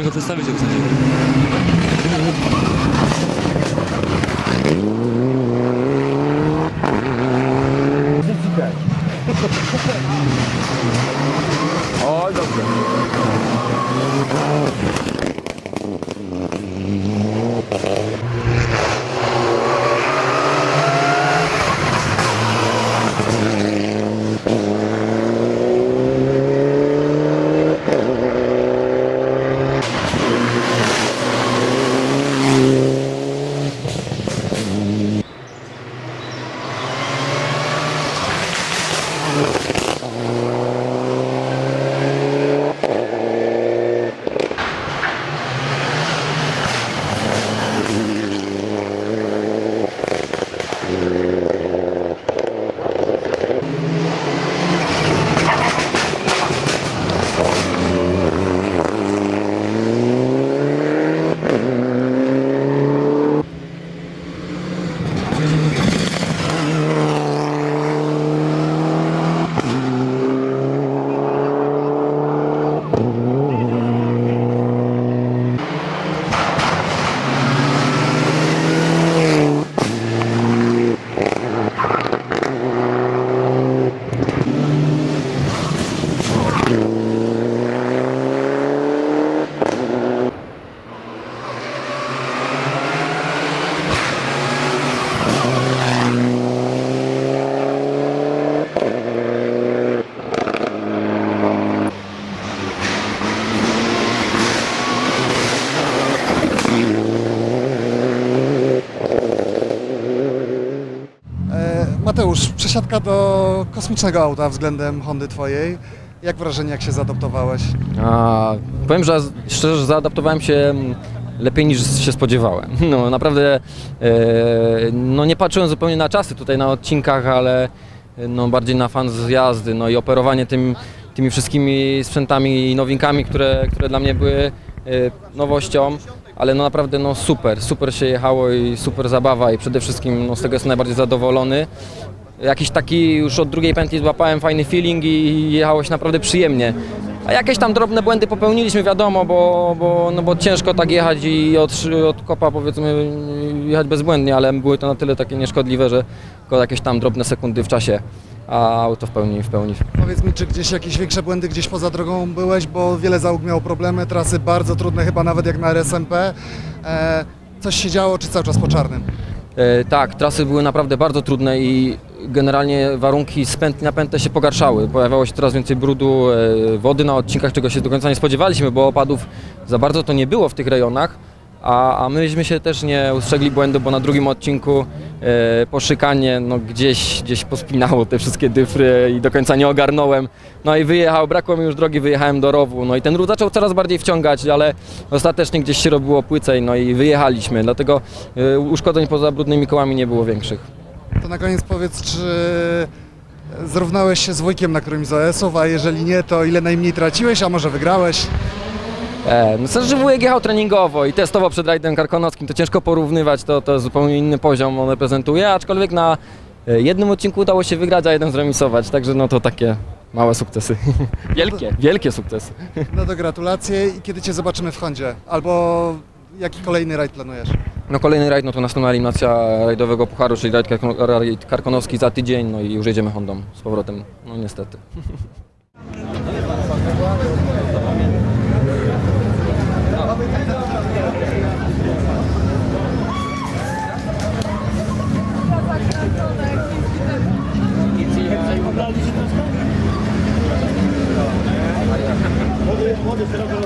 Przedstawić go chcecie. Oj, dobrze. E, Mateusz, przesiadka do kosmicznego auta względem Hondy twojej. Jak wrażenie, jak się zaadoptowałeś? A, powiem, że szczerze że zaadaptowałem się mm, lepiej niż się spodziewałem. No naprawdę e, no nie patrzyłem zupełnie na czasy tutaj na odcinkach, ale e, no bardziej na fan z jazdy, no i operowanie tym, tymi wszystkimi sprzętami i nowinkami, które, które dla mnie były e, nowością, ale no naprawdę no super, super się jechało i super zabawa i przede wszystkim no z tego jestem najbardziej zadowolony. Jakiś taki już od drugiej pętli złapałem fajny feeling i jechało się naprawdę przyjemnie. A jakieś tam drobne błędy popełniliśmy, wiadomo, bo, bo, no bo ciężko tak jechać i od, od kopa powiedzmy jechać bezbłędnie, ale były to na tyle takie nieszkodliwe, że tylko jakieś tam drobne sekundy w czasie, a auto w pełni, w pełni. Powiedz mi, czy gdzieś jakieś większe błędy gdzieś poza drogą byłeś, bo wiele załóg miało problemy, trasy bardzo trudne, chyba nawet jak na RSMP. E, coś się działo, czy cały czas po czarnym? E, tak, trasy były naprawdę bardzo trudne i generalnie warunki z pętli na się pogarszały. Pojawiało się coraz więcej brudu, e, wody na odcinkach, czego się do końca nie spodziewaliśmy, bo opadów za bardzo to nie było w tych rejonach. A, a myśmy się też nie ustrzegli błędu, bo na drugim odcinku e, po no, gdzieś, gdzieś pospinało te wszystkie dyfry i do końca nie ogarnąłem. No i wyjechał, brakło mi już drogi, wyjechałem do rowu. No i ten ród zaczął coraz bardziej wciągać, ale ostatecznie gdzieś się robiło płycej, no i wyjechaliśmy. Dlatego e, uszkodzeń poza brudnymi kołami nie było większych. To na koniec powiedz, czy zrównałeś się z Wojkiem na którymś z OS-ów, a jeżeli nie, to ile najmniej traciłeś, a może wygrałeś? E, no że wujek jechał treningowo i testowo przed rajdem karkonoskim, to ciężko porównywać, to, to zupełnie inny poziom on reprezentuje, aczkolwiek na e, jednym odcinku udało się wygrać, a jeden zremisować, także no to takie małe sukcesy. wielkie, wielkie sukcesy. No to gratulacje i kiedy Cię zobaczymy w Hondzie? Albo jaki kolejny rajd planujesz? No kolejny rajd, no to następna eliminacja rajdowego pucharu, czyli rajd karkono- rajd karkonoski za tydzień, no i już jedziemy Hondą z powrotem, no niestety. Thank you.